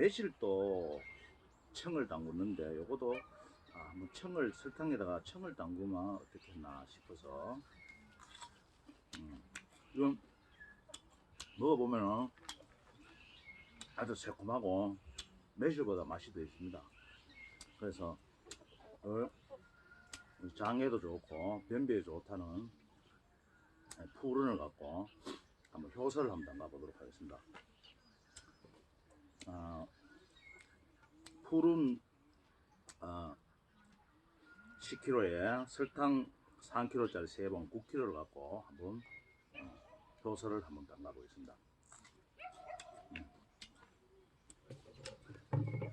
매실도 청을 담궜는데 요거도 아, 한번 청을 설탕에다가 청을 담그면 어떻게 했나 싶어서 음, 이건 먹어보면은 아주 새콤하고 매실보다 맛이 더 있습니다. 그래서 어, 장에도 좋고 변비에 좋다는 푸른을 갖고 한번 효소를 한번 담가 보도록 하겠습니다. 아, 푸른 아, 10kg에 설탕 3kg짜리 3번 9kg를 갖고 한번 어, 효소를 한번 담가 보겠습니다.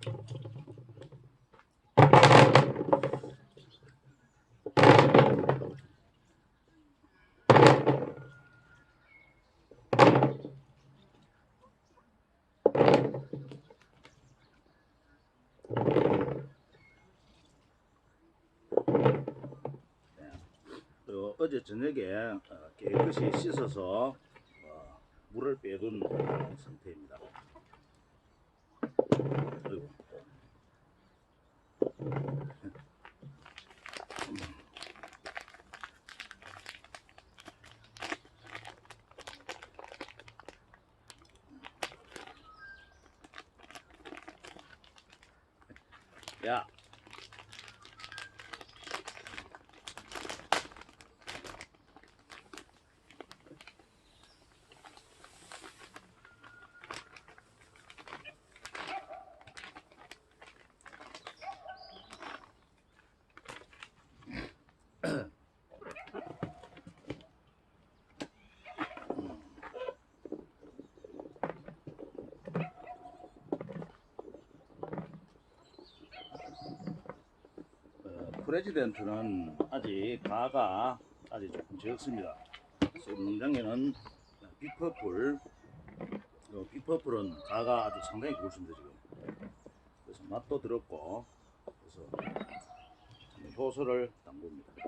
어, 어제 저녁에 어, 깨끗이 씻어서 어, 물을 빼둔 상태입니다. 아이고. 야, 프레지덴트는 아직 가가 아직 조금 적습니다. 농장에는 빅퍼플, 어, 빅퍼플은 가가 아주 상당히 굵습니다 지금. 그래서 맛도 들었고, 그래서 효소를 담굽니다.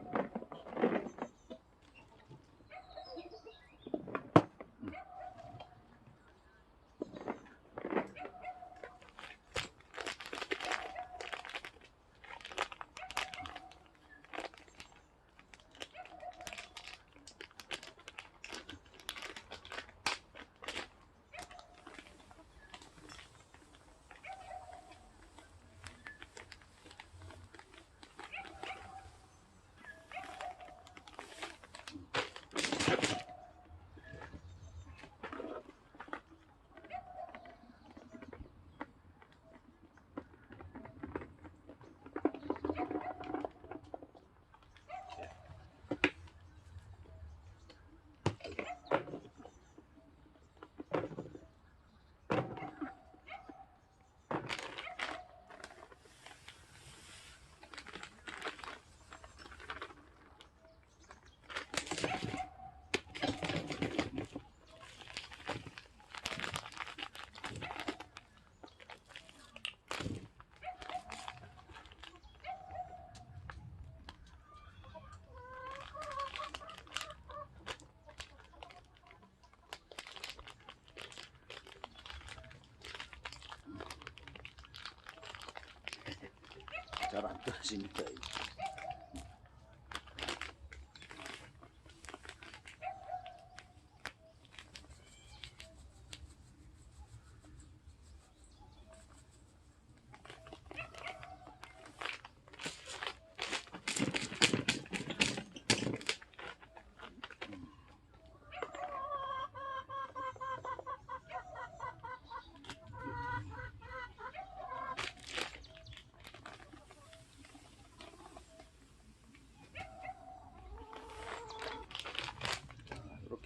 잘안 떨어집니다.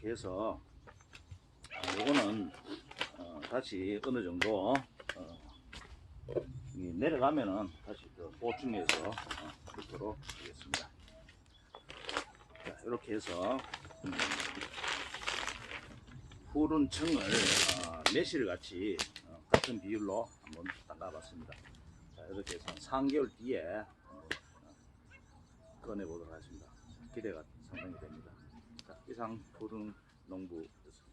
이렇게 해서 아, 요거는 어, 다시 어느 정도 어, 이 내려가면은 다시 또 보충해서 어, 넣도록 하겠습니다. 자, 이렇게 해서 음, 푸른 청을 어, 매실 같이 어, 같은 비율로 한번 담가봤습니다. 자, 이렇게 해서 3개월 뒤에 어, 꺼내보도록 하겠습니다. 기대가 상당히 됩니다. 이상 고등 농부였습니다.